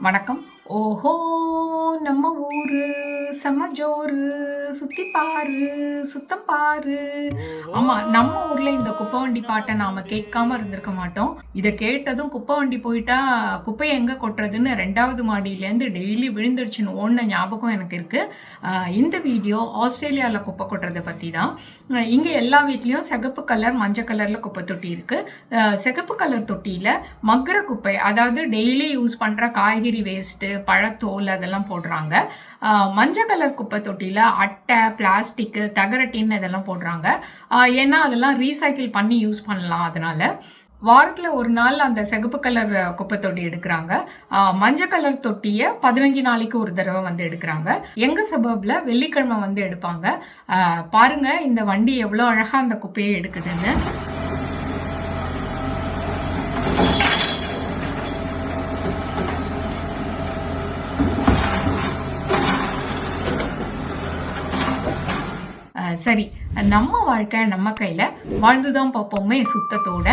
வணக்கம். ஓஹோ நம்ம ஊரு. செம்ம ஜோறு சுத்தி பாரு சுத்தம் பாரு. ஆமா நம்ம ஊர்ல இந்த குப்பை வண்டி பாட்டை நாம கேட்காம இருந்திருக்க மாட்டோம். இதை கேட்டதும் குப்பை வண்டி போயிட்டா குப்பையை எங்க கொட்டுறதுன்னு ரெண்டாவது மாடியிலேருந்து டெய்லி விழுந்துடுச்சுன்னு ஓடின ஞாபகம் எனக்கு இருக்கு. இந்த வீடியோ ஆஸ்திரேலியாவில் குப்பை கொட்டுறதை பற்றி தான். இங்க எல்லா வீட்லேயும் சிகப்பு கலர் மஞ்சள் கலர்ல குப்பை தொட்டி இருக்கு. சிகப்பு கலர் தொட்டியில மக்குற குப்பை அதாவது டெய்லி யூஸ் பண்ற காய்கறி வேஸ்ட்டு பழத்தோல் அதெல்லாம் போடுறாங்க. மஞ்சள் கலர் குப்பை தொட்டியில அட்டை பிளாஸ்டிக்கு தகரட்டின்னு இதெல்லாம் போடுறாங்க. ஏன்னா அதெல்லாம் ரீசைக்கிள் பண்ணி யூஸ் பண்ணலாம் அதனால. வாரத்தில் ஒரு நாள் அந்த சிகப்பு கலர் குப்பை தொட்டி எடுக்கிறாங்க. மஞ்சள் கலர் தொட்டியை பதினஞ்சு நாளைக்கு ஒரு தடவை வந்து எடுக்கிறாங்க. எங்கள் சபப்ல வெள்ளிக்கிழமை வந்து எடுப்பாங்க. பாருங்கள் பாருங்க இந்த வண்டி எவ்வளோ அழகாக அந்த குப்பையை எடுக்குதுன்னு. சரி நம்ம வாழ்க்கை நம்ம கையில் வாழ்ந்துதான் பார்ப்போமே சுத்தத்தோட.